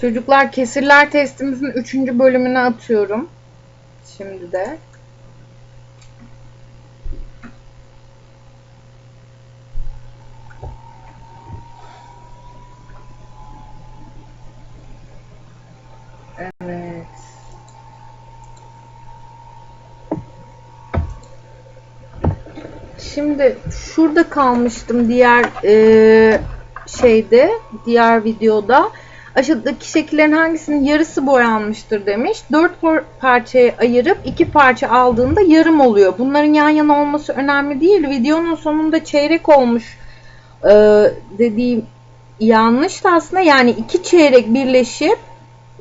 Çocuklar kesirler testimizin 3. bölümünü atıyorum. Şimdi de. Evet. Şimdi şurada kalmıştım diğer e, şeyde, diğer videoda. Aşağıdaki şekillerin hangisinin yarısı boyanmıştır demiş. Dört por- parçaya ayırıp iki parça aldığında yarım oluyor. Bunların yan yana olması önemli değil. Videonun sonunda çeyrek olmuş e, dediğim yanlış da aslında. Yani iki çeyrek birleşip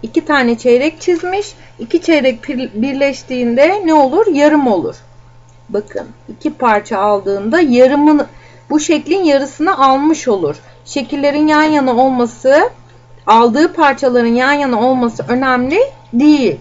iki tane çeyrek çizmiş. İki çeyrek birleştiğinde ne olur? Yarım olur. Bakın iki parça aldığında yarımını bu şeklin yarısını almış olur. Şekillerin yan yana olması aldığı parçaların yan yana olması önemli değil.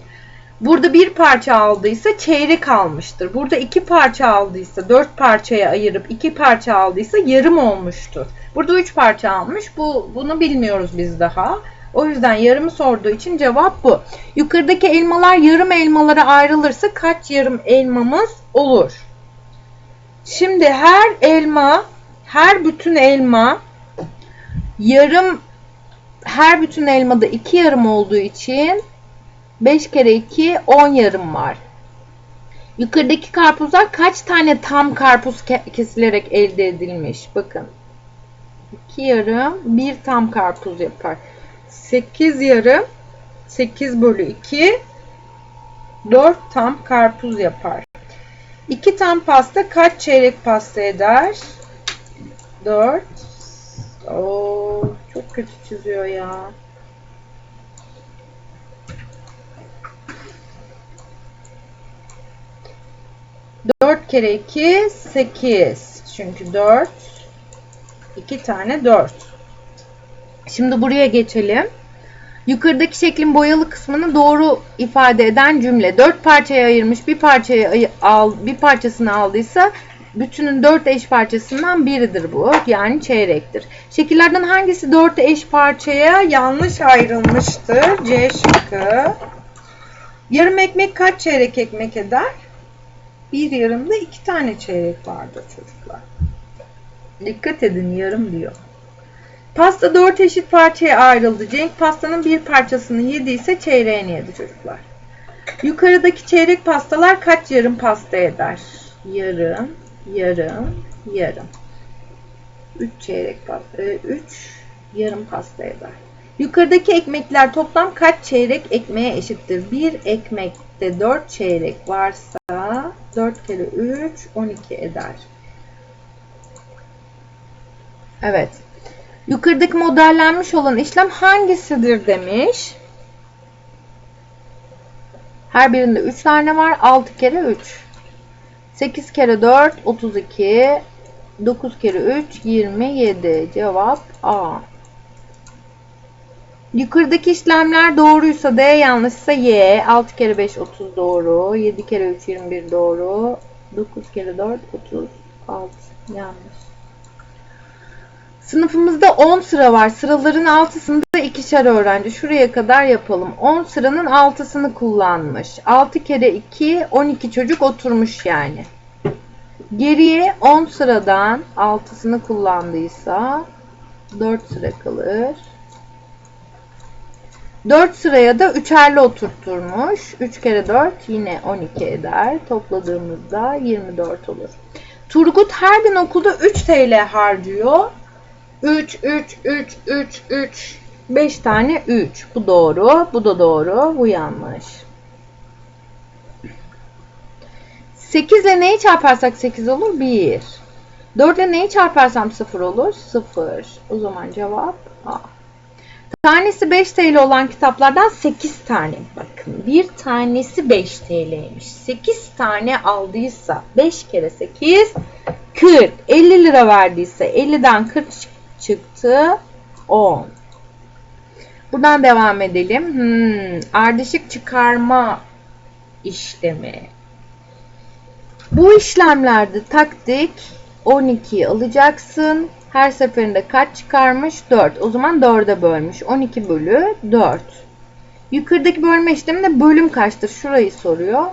Burada bir parça aldıysa çeyrek almıştır. Burada iki parça aldıysa dört parçaya ayırıp iki parça aldıysa yarım olmuştur. Burada üç parça almış. Bu bunu bilmiyoruz biz daha. O yüzden yarımı sorduğu için cevap bu. Yukarıdaki elmalar yarım elmalara ayrılırsa kaç yarım elmamız olur? Şimdi her elma, her bütün elma yarım her bütün elmada iki yarım olduğu için 5 kere 2 10 yarım var. Yukarıdaki karpuzlar kaç tane tam karpuz ke- kesilerek elde edilmiş? Bakın. 2 yarım, 1 tam karpuz yapar. 8 yarım, 8 bölü 2, 4 tam karpuz yapar. 2 tam pasta kaç çeyrek pasta eder? 4. Oo, kötü çiziyor ya. Dört kere iki sekiz. Çünkü dört. iki tane dört. Şimdi buraya geçelim. Yukarıdaki şeklin boyalı kısmını doğru ifade eden cümle. Dört parçaya ayırmış, bir parçayı ayı- al, bir parçasını aldıysa bütünün dört eş parçasından biridir bu. Yani çeyrektir. Şekillerden hangisi dört eş parçaya yanlış ayrılmıştır? C şıkkı. Yarım ekmek kaç çeyrek ekmek eder? Bir yarımda iki tane çeyrek vardır çocuklar. Dikkat edin yarım diyor. Pasta dört eşit parçaya ayrıldı. Cenk pastanın bir parçasını yediyse çeyreğini yedi çocuklar. Yukarıdaki çeyrek pastalar kaç yarım pasta eder? Yarım, yarım, yarım. 3 çeyrek pasta, 3 yarım pasta eder. Yukarıdaki ekmekler toplam kaç çeyrek ekmeğe eşittir? Bir ekmekte 4 çeyrek varsa 4 kere 3 12 eder. Evet. Yukarıdaki modellenmiş olan işlem hangisidir demiş. Her birinde 3 tane var. 6 kere 3. 8 kere 4 32. 9 kere 3 27. Cevap A. Yukarıdaki işlemler doğruysa D yanlışsa Y. 6 kere 5 30 doğru. 7 kere 3 21 doğru. 9 kere 4 36 yanlış. Sınıfımızda 10 sıra var. Sıraların altısında ikişer öğrenci. Şuraya kadar yapalım. 10 sıranın altısını kullanmış. 6 kere 2 12 çocuk oturmuş yani. Geriye 10 sıradan altısını kullandıysa 4 sıra kalır. 4 sıraya da üçerli oturtturmuş. 3 kere 4 yine 12 eder. Topladığımızda 24 olur. Turgut her gün okulda 3 TL harcıyor. 3, 3, 3, 3, 3. 5 tane 3. Bu doğru. Bu da doğru. Bu yanlış. 8 ile neyi çarparsak 8 olur? 1. 4 ile neyi çarparsam 0 olur? 0. O zaman cevap A. Tanesi 5 TL olan kitaplardan 8 tane. Bakın bir tanesi 5 TL'ymiş. 8 tane aldıysa 5 kere 8 40. 50 lira verdiyse 50'den 40 çıktı 10. Buradan devam edelim. Hmm, ardışık çıkarma işlemi. Bu işlemlerde taktik 12'yi alacaksın. Her seferinde kaç çıkarmış? 4. O zaman 4'e bölmüş. 12 bölü 4. Yukarıdaki bölme işleminde bölüm kaçtır? Şurayı soruyor.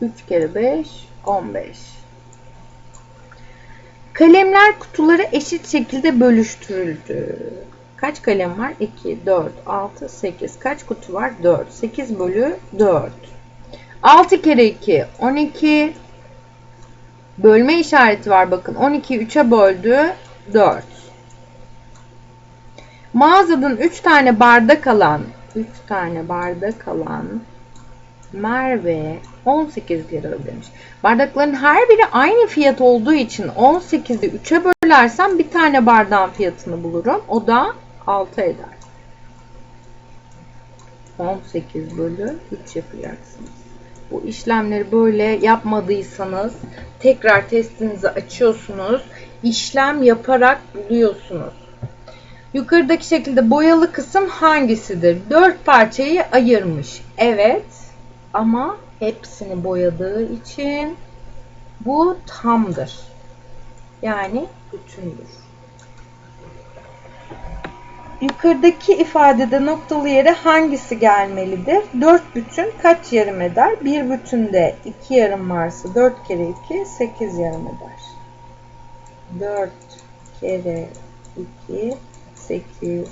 3 kere 5, 15. Kalemler kutuları eşit şekilde bölüştürüldü. Kaç kalem var? 2, 4, 6, 8. Kaç kutu var? 4. 8 bölü 4. 6 kere 2, 12. Bölme işareti var bakın. 12'yi 3'e böldü. 4. Mağazadan 3 tane bardak alan 3 tane bardak alan Merve 18 lira ödemiş. Bardakların her biri aynı fiyat olduğu için 18'i 3'e bölersem bir tane bardağın fiyatını bulurum. O da 6 eder. 18 bölü 3 yapacaksınız. Bu işlemleri böyle yapmadıysanız tekrar testinizi açıyorsunuz. İşlem yaparak buluyorsunuz. Yukarıdaki şekilde boyalı kısım hangisidir? 4 parçayı ayırmış. Evet ama hepsini boyadığı için bu tamdır. Yani bütündür. Yukarıdaki ifadede noktalı yere hangisi gelmelidir? 4 bütün kaç yarım eder? Bir bütünde 2 yarım varsa 4 kere 2 8 yarım eder. 4 kere 2 8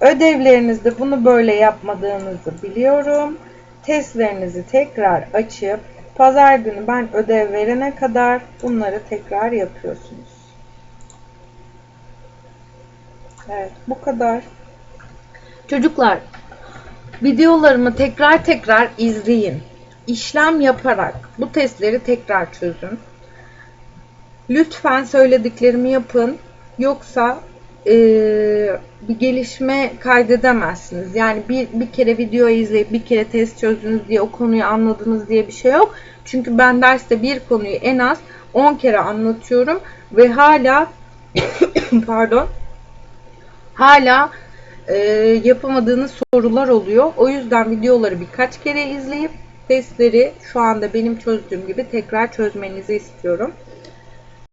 Ödevlerinizde bunu böyle yapmadığınızı biliyorum. Testlerinizi tekrar açıp pazar günü ben ödev verene kadar bunları tekrar yapıyorsunuz. Evet, bu kadar. Çocuklar, videolarımı tekrar tekrar izleyin. İşlem yaparak bu testleri tekrar çözün. Lütfen söylediklerimi yapın. Yoksa eee, bir gelişme kaydedemezsiniz. Yani bir, bir kere video izleyip bir kere test çözdünüz diye o konuyu anladınız diye bir şey yok. Çünkü ben derste bir konuyu en az 10 kere anlatıyorum ve hala pardon hala e, yapamadığınız sorular oluyor. O yüzden videoları birkaç kere izleyip testleri şu anda benim çözdüğüm gibi tekrar çözmenizi istiyorum.